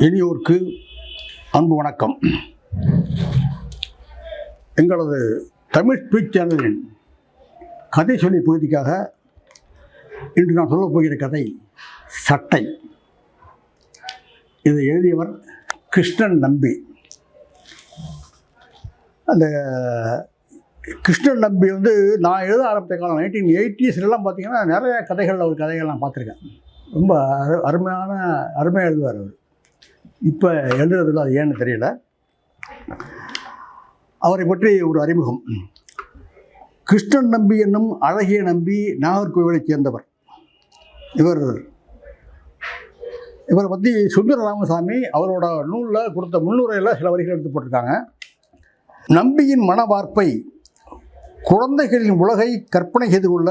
இனியோர்க்கு அன்பு வணக்கம். எங்களது தமிழ் ஸ்பீச் சேனலின் கதை சொல்லி பகுதிக்காக இன்று நான் சொல்லப் போகிற கதை சட்டை. இதை எழுதியவர் கிருஷ்ணன் நம்பி. அந்த கிருஷ்ணன் நம்பி வந்து நான் எழுத ஆரம்பித்த காலம் நைன்டீன் எயிட்டிஸ்லாம் பார்த்தீங்கன்னா நிறைய கதைகளில் ஒரு கதைகள் நான் பார்த்துருக்கேன். ரொம்ப அரு அருமையான அருமையாக எழுதுவார் அவர். இப்போ எழுதுறதில்ல அது ஏன்னு தெரியல. அவரை பற்றி ஒரு அறிமுகம். கிருஷ்ணன் நம்பி என்னும் அழகிய நம்பி நாகர்கோவிலைச் சேர்ந்தவர். இவர் இவரை பற்றி சுந்தர ராமசாமி அவரோட நூலில் கொடுத்த முன்னுரையில் சில வரிகள் எடுத்து போட்டிருக்காங்க. நம்பியின் மனவார்ப்பை குழந்தைகளின் உலகை கற்பனை செய்து கொள்ள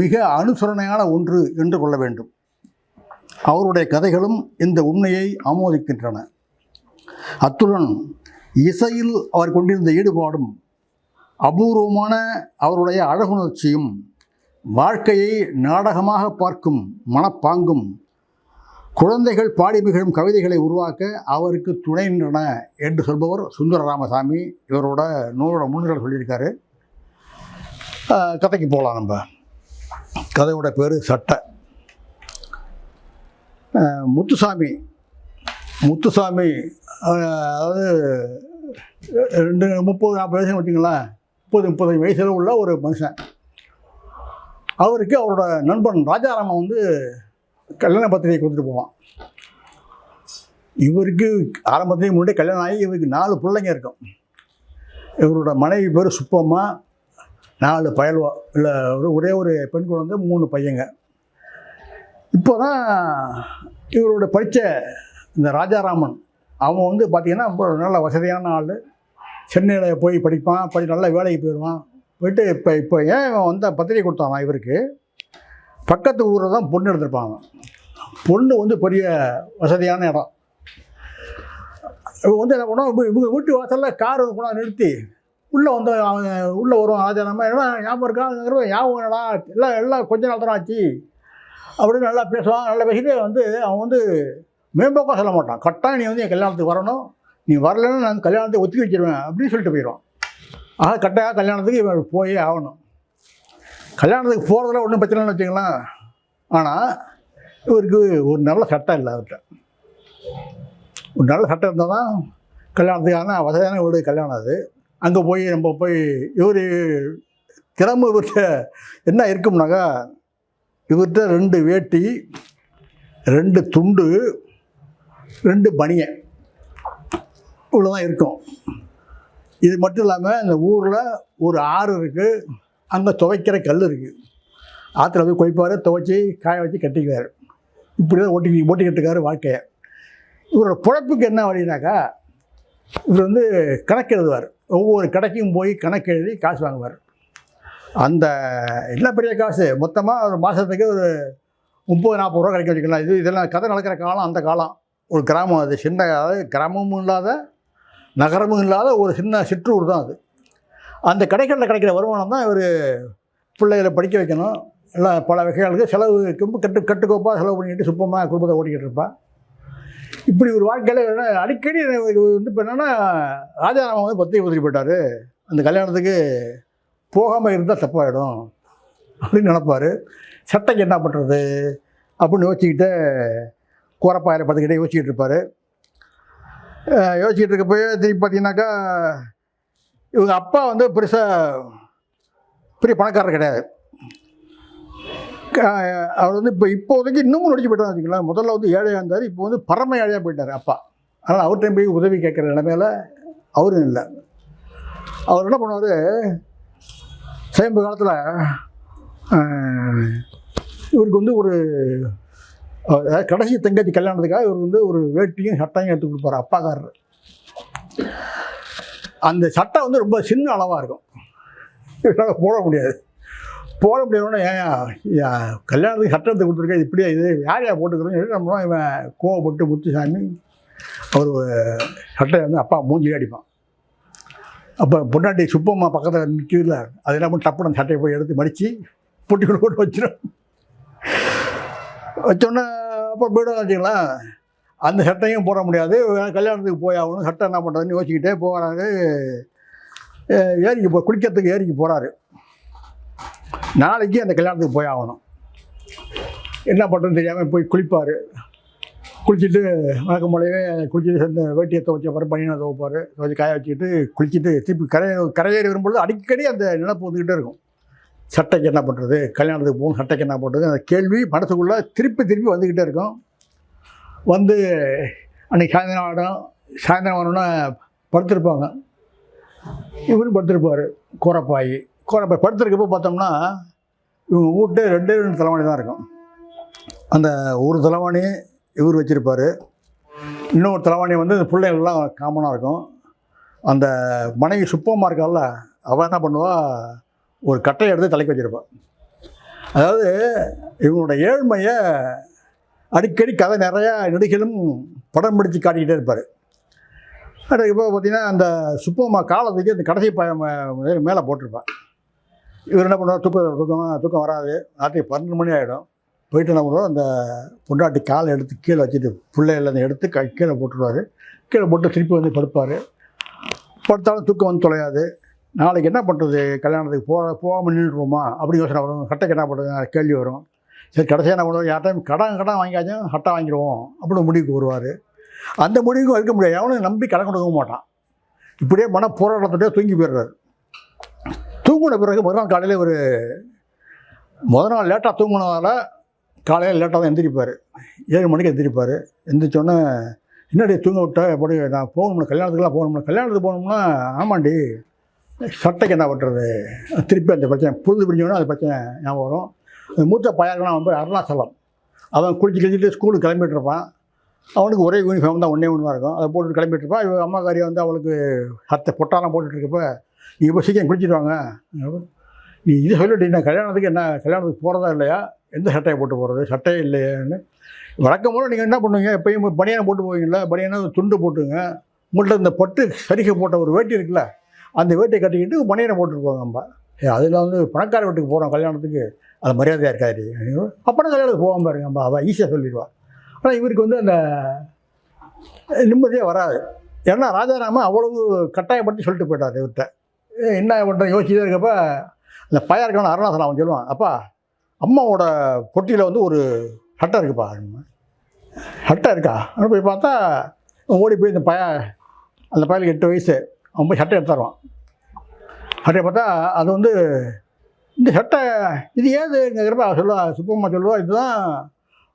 மிக அனுசரணையான ஒன்று என்று கொள்ள வேண்டும். அவருடைய கதைகளும் இந்த உண்மையை ஆமோதிக்கின்றன. அத்துடன் இசையில் அவர் கொண்டிருந்த ஈடுபாடும் அபூர்வமான அவருடைய அழகுணர்ச்சியும் வாழ்க்கையை நாடகமாக பார்க்கும் மனப்பாங்கும் குழந்தைகள் பாடி மிகழும் கவிதைகளை உருவாக்க அவருக்கு துணை நின்றன என்று சொல்பவர் சுந்தர ராமசாமி இவரோட நூலோட முன்னுரை சொல்லியிருக்காரு. கதைக்கு போகலாம் நம்ம. கதையோட பேர் சட்டை. முத்துசாமி. முத்துசாமி அதாவது ரெண்டு முப்பது நாற்பது வயசு வச்சுங்களேன் முப்பது முப்பது வயசில் உள்ள ஒரு மனுஷன். அவருக்கு அவரோட நண்பன் ராஜாராமன் வந்து கல்யாண பத்திரிகை கொடுத்துட்டு போவான். இவருக்கு ஆரம்பத்துலேயும் முன்னாடி கல்யாணம் ஆகி இவருக்கு நாலு பிள்ளைங்க இருக்கும். இவரோட மனைவி பேர் சுப்பம்மா நாலு பயல்வா இல்லை ஒரு ஒரே ஒரு பெண் குழந்தை மூணு பையங்க. இப்போ தான் இவரோட படித்த இந்த ராஜாராமன் அவன் வந்து பார்த்திங்கன்னா நல்ல வசதியான ஆள். சென்னையில் போய் படிப்பான் படி நல்ல வேலைக்கு போயிடுவான். போயிட்டு இப்போ இப்போ ஏன் இவன் வந்து பத்திரிகை கொடுத்தானா இவருக்கு? பக்கத்து ஊரில் தான் பொண்ணு எடுத்திருப்பாங்க பொண்ணு வந்து பெரிய வசதியான இடம். வந்து என்ன பண்ணுவோம் இவங்க- வீட்டு வாசலில் கார் வந்து கொண்டாந்து நிறுத்தி உள்ளே வந்து அவன் உள்ளே வருவான். ஆச்சாரமா என்ன ஞாபகம் இருக்கா? ஞாபகம் என்னடா எல்லாம் எல்லாம் கொஞ்ச நாள் தான் ஆச்சு. அப்படின்னு நல்லா பேசுவான். நல்லா பேசிட்டு வந்து அவன் வந்து மேம்போக்காக சொல்ல மாட்டான். கட்டாயம் நீ வந்து என் கல்யாணத்துக்கு வரணும். நீ வரலைன்னு நான் கல்யாணத்தை ஒத்தி வச்சிருவேன் அப்படின்னு சொல்லிட்டு போயிடுவான். ஆக கட்டாயம் கல்யாணத்துக்கு இவன் போயே ஆகணும். கல்யாணத்துக்கு போகிறதுல ஒன்றும் பிரச்சனை இல்லைன்னு ஆனால் இவருக்கு ஒரு நல்ல சட்டம் இல்லை அவர்கிட்ட. ஒரு நல்ல சட்டம் இருந்தால் தான் கல்யாணத்துக்கு ஆனால் வசதியான வீடு கல்யாணம் அது அங்கே போய் நம்ம போய் இவர் திறமை இவர்கிட்ட என்ன இருக்கும்னாக்கா இவர்கிட்ட ரெண்டு வேட்டி ரெண்டு துண்டு ரெண்டு பனியன் இவ்வளோதான் இருக்கும். இது மட்டும் இல்லாமல் இந்த ஊரில் ஒரு ஆறு இருக்குது அங்கே துவைக்கிற கல் இருக்குது ஆற்றுல போய் குவிப்பார் துவைச்சி காய வச்சு கட்டிக்குவார். இப்படி தான் ஓட்டி ஓட்டிக்கிட்டு இருக்காரு வாழ்க்கையை. இவரோட பிழப்புக்கு என்ன வழினாக்கா இவர் வந்து கணக்கு எழுதுவார். ஒவ்வொரு கடைக்கும் போய் கணக்கு எழுதி காசு வாங்குவார். அந்த என்ன பெரிய காசு. மொத்தமாக ஒரு மாதத்துக்கு ஒரு முப்பது நாற்பது ரூபா கிடைக்க வச்சுக்கலாம் இது இதெல்லாம் கதை நடக்கிற காலம் அந்த காலம். ஒரு கிராமம் அது சின்ன அதாவது கிராமமும் இல்லாத நகரமும் இல்லாத ஒரு சின்ன சிற்றூர் தான் அது. அந்த கடைகளில் கிடைக்கிற வருமானம் தான் ஒரு பிள்ளைகளை படிக்க வைக்கணும். எல்லாம் பல வகைகளுக்கு செலவுக்கு கட்டு கட்டுக்கோப்பாக செலவு பண்ணிக்கிட்டு சுப்பமாக குடும்பத்தை ஓட்டிக்கிட்டு இருப்பான் இப்படி ஒரு வாழ்க்கையில் என்ன அடிக்கடி வந்து இப்போ என்னென்னா ராஜாராமன் வந்து பத்திரிகை பத்திரிக்கை போயிட்டார். அந்த கல்யாணத்துக்கு போகாமல் இருந்தால் தப்பாயிடும் அப்படின்னு நினப்பார். சட்டைக்கு என்ன பண்ணுறது அப்படின்னு யோசிச்சுக்கிட்டு கோரப்பாயிர பார்த்துக்கிட்டே யோசிச்சுட்டு இருப்பார். யோசிச்சுட்டு இருக்கப்போயே திருப்பி பார்த்தீங்கன்னாக்கா இவங்க அப்பா வந்து பெருசாக பெரிய பணக்காரர் கிடையாது. அவர் வந்து இப்போ இப்போதைக்கு இன்னமும் நடிச்சு போயிட்டார் வச்சுக்கலாம் முதல்ல வந்து ஏழையாக இருந்தார் இப்போ வந்து பரம ஏழையாக போயிட்டார் அப்பா. அதனால் அவர்கிட்ட போய் உதவி கேட்குற நிலமையில அவரும் இல்லை. அவர் என்ன பண்ணுவார் சமீப காலத்தில் இவருக்கு வந்து ஒரு அதாவது கடைசி தங்கச்சி கல்யாணத்துக்காக இவர் வந்து ஒரு வேட்டியும் சட்டையும் எடுத்து கொடுப்பார் அப்பாக்காரர். அந்த சட்டை வந்து ரொம்ப சின்ன அளவாக இருக்கும். இவரால் போட முடியாது. போட முடியாதுன்னா ஏன் கல்யாணத்துக்கு சட்டை எடுத்து கொடுத்துருக்கேன் இப்படியே இது யார் யார் போட்டுக்கிறோன்னு சொல்லி நம்ம இவன் கோவப்பட்டு முத்துசாமி அவர் சட்டையை வந்து அப்பா மூஞ்சி அடிப்பான். அப்போ பொண்டாட்டி சுப்பம்மா பக்கத்தில் நிற்கிறதுல அது என்ன பண்ணி டப்புனு அந்த சட்டையை போய் எடுத்து மடித்து பொட்டிக்குள்ள போட்டு வச்சிடும் வச்சோன்னே அப்புறம் போய்டும் வச்சிங்களா அந்த சட்டையும் போட முடியாது. கல்யாணத்துக்கு போய் ஆகணும். சட்டை என்ன பண்ணுறதுன்னு யோசிச்சுக்கிட்டே போகிறாரு ஏரிக்கு போ குளிக்கிறதுக்கு ஏரிக்கு போகிறாரு நாளைக்கு அந்த கல்யாணத்துக்கு போய் ஆகணும். என்ன பண்ணுறதுன்னு தெரியாமல் போய் குளிப்பார். குளிச்சுட்டு வழக்கம் போலவே குளிச்சுட்டு அந்த வேட்டியை துவைச்சப்பாரு பனியனை துவைப்பார். துவைச்சி காய வச்சுக்கிட்டு குளிச்சுட்டு திருப்பி கரை கரையேறி வரும்பொழுது அடிக்கடி அந்த நினப்பு வந்துக்கிட்டே இருக்கும். சட்டைக்கு என்ன பண்ணுறது கல்யாணத்துக்கு போகும் சட்டைக்கு என்ன பண்ணுறது அந்த கேள்வி மனசுக்குள்ளே திருப்பி திருப்பி வந்துக்கிட்டே இருக்கும். வந்து அன்றைக்கி சாயந்தரம் ஆடும் சாயந்தரம் வரணுன்னா படுத்திருப்பாங்க. இவரும் படுத்திருப்பார். கோரப்பாய். கோரப்பாய் படுத்திருக்கப்போ பார்த்தோம்னா இவங்க வீட்டு ரெண்டே ரெண்டு தலைவாணி தான் இருக்கும். அந்த ஒரு தலைவாணி இவர் வச்சுருப்பார். இன்னொரு தலைவாணி வந்து இந்த பிள்ளைங்கள்லாம் காமனாக இருக்கும். அந்த மனைவி சுப்பமாக இருக்கால அவள் என்ன பண்ணுவா? ஒரு கட்டையை எடுத்து தலைக்கு வச்சிருப்பாள் அதாவது இவங்களோட ஏழ்மையை அடிக்கடி கதை நிறையா நடிகளும் படம் பிடிச்சி காட்டிக்கிட்டே இருப்பார். அது இப்போ பார்த்தீங்கன்னா அந்த சுப்பம்மா காலத்துக்கு அந்த கடைசி பயம் மேலே போட்டிருப்பான் இவர் என்ன பண்ணுவார்? தூக்கம் தூக்கம் தூக்கம் வராது. ராத்திரி பன்னெண்டு மணி ஆகிடும் போயிட்டு என்ன அந்த பொண்டாட்டி காலை எடுத்து கீழே வச்சுட்டு பிள்ளைகள் எடுத்து க கீழே போட்டுருவார். கீழே போட்டு திருப்பி வந்து படுப்பார். படுத்தாலும் தூக்கம் வந்து தொலையாது. நாளைக்கு என்ன பண்ணுறது கல்யாணத்துக்கு போக போகாமல் நின்றுடுவோமா? அப்படி யோசனை வரும். சட்டைக்கு என்ன பண்ணுறது கேள்வி வரும். சரி கடைசியாக என்ன பண்ணுவோம்? யார்ட்டையும் கடன் கடன் வாங்கியாச்சும் ஹட்டாக வாங்கிடுவோம் அப்படின்னு முடிவுக்கு வருவார். அந்த முடிவுக்கும் இருக்க முடியாது. எவனும் நம்பி கடன் கொடுக்கவும் மாட்டான். இப்படியே மன போராட்டத்தோடய தூங்கி போயிடுறாரு. தூங்கின பிறகு மறுநாள் காலையில் ஒரு முத நாள் லேட்டாக தூங்கினதால காலையில் லேட்டாக தான் எந்திரிப்பார். ஏழு மணிக்கு எந்திரிப்பார். எந்திரிச்சோன்னே என்னடி தூங்க விட்டா? எப்படி நான் போகணும்னா கல்யாணத்துக்குலாம் போகணும்னா கல்யாணத்துக்கு போகணும்னா ஆமாண்டி சட்டைக்கு என்ன பண்ணுறது திருப்பி அந்த பிரச்சனை புழுது பிடிஞ்சோன்னா அது பிரச்சனை ஞாபகம் வரும். அந்த மூத்த பையன்லாம் வந்து அருணாச்சலம். அவன் குளிச்சு கிழிச்சிட்டு ஸ்கூலுக்கு கிளம்பிட்டு இருப்பான். அவனுக்கு ஒரே யூனிஃபார்ம் தான் ஒன்றே ஒன்று தான் இருக்கும். அதை போட்டு கிளம்பிட்டு இருப்பான். இவன் அம்மா வந்து அவளுக்கு அத்தை பொட்டாலாம் போட்டுட்டு இருக்கப்போ நீ இப்போ சீக்கிரம் குளிச்சுட்டு வாங்க? நீ இது சொல்லிட்டு நான் கல்யாணத்துக்கு என்ன கல்யாணத்துக்கு போகிறதா இல்லையா? எந்த சட்டையை போட்டு போகிறது சட்டையே இல்லையான்னு. வழக்கம் போல் நீங்கள் என்ன பண்ணுவீங்க? எப்பயும் பனியானை போட்டு போவீங்களா பனியானா துண்டு போட்டுங்க. உங்கள்கிட்ட இந்த பட்டு சரிகை போட்ட ஒரு வேட்டி இருக்குல்ல அந்த வேட்டியை கட்டிக்கிட்டு பனியனை போட்டுட்டு போவாங்க நம்ம ஏ அதில் வந்து பணக்கார வீட்டுக்கு போகிறோம் கல்யாணத்துக்கு. அது மரியாதையாக இருக்காரு அப்பனா கல்யாணத்துக்கு போகாம பாருங்க நம்ம அவள் ஈஸியாக சொல்லிடுவா. ஆனால் இவருக்கு வந்து அந்த நிம்மதியாக வராது. ஏன்னா ராஜாராமன் அவ்வளவு கட்டாயப்படுத்தி சொல்லிட்டு போயிட்டார் இவர்கிட்ட. என்ன பண்ணுறேன் யோசிச்சுட்டே இருக்கப்ப அந்த பையன் இருக்கான அருணாசலம் அவன் சொல்லுவான். அப்பா அம்மாவோட பொட்டியில் வந்து ஒரு ஹட்டை இருக்குப்பா. ஹட்டை இருக்கா? அவன் போய் பார்த்தா ஓடி போய் இந்த பையன் அந்த பையனுக்கு எட்டு வயசு. அவன் போய் சட்டை எடுத்துருவான் ஹட்டையை பார்த்தா அது வந்து இந்த சட்டை இது ஏதுங்கிறப்ப அவன் சொல்லுவா சுப்பம்மா சொல்லுவா இதுதான்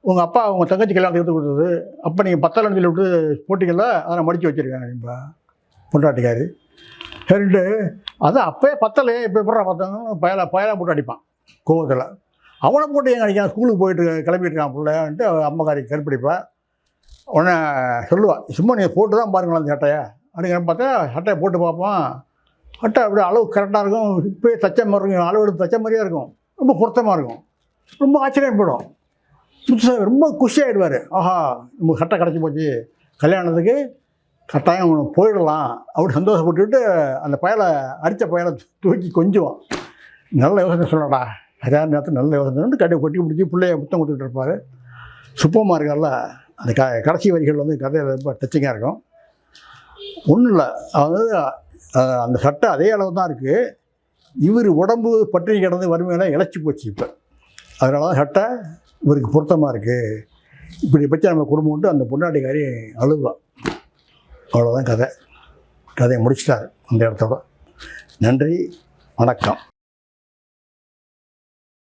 உங்கள் அப்பா உங்கள் தங்கச்சி கல்யாணத்துக்கு எடுத்து கொடுத்தது. அப்போ நீங்கள் பத்தலன்னு சொல்லி விட்டு போட்டிக்கல அதை நான் மடித்து வச்சுருக்கேன் இப்போ பொண்டாட்டிக்காரு. சரின்ட்டு அது அப்போயே பத்தலையே இப்போ எப்படா பார்த்தாங்க பயலா பயலாக போட்டு அடிப்பான் கோவத்தில். அவனை போட்டு எங்க அடிக்கான் ஸ்கூலுக்கு போயிட்டு கிளம்பிட்டு இருக்கான் பிள்ளைன்ட்டு அவன் காரி கருப்பிடிப்பா. உடனே சொல்லுவாள் சும்மா நீங்கள் போட்டு தான் பாருங்களேன் அந்த சட்டையை. அப்படிங்கிற பார்த்தா சட்டையை போட்டு பார்ப்போம் சட்டை அப்படியே அளவு கரெக்டாக இருக்கும். இப்போயே தச்ச மாதிரி இருக்கும். அளவு எடுத்து தச்ச மாதிரியே இருக்கும். ரொம்ப பொருத்தமாக இருக்கும். ரொம்ப ஆச்சரியப்படும். புதுசாக ரொம்ப குஷியாகிடுவார் ஆஹா நம்ம சட்டை கிடச்சி போச்சு. கல்யாணத்துக்கு கட்டாயம் அவனை போயிடலாம். அப்படி சந்தோஷப்பட்டுட்டு அந்த பயலை அடித்த பயலை தூக்கி கொஞ்சுவான். நல்ல யோசனை சொல்லடா அதான் நேரத்தில் நல்ல யோசனை கட்டி கொட்டி முடிச்சு பிள்ளைய முத்தம் கொடுத்துட்டு இருப்பார். சுப்பமாக இருக்கார்ல அந்த க கடைசி வரிகள் வந்து கதையில் ரொம்ப டச்சிங்காக இருக்கும். ஒன்றும் இல்லை. அதாவது அந்த சட்டை அதே அளவு தான் இருக்குது இவர் உடம்பு பற்றி கிடந்து வறுமையெல்லாம் இழைச்சி போச்சு இப்போ. அதனால தான் சட்டை இவருக்கு பொருத்தமாக இருக்குது இப்படி பற்றி நம்ம குடும்பம் உண்டு. அந்த பொண்டாட்டிக்காரி அழுவா. அவ்வளோதான் கதை. கதையை முடிச்சிட்டாரு அந்த இடத்தோட. நன்றி. வணக்கம்.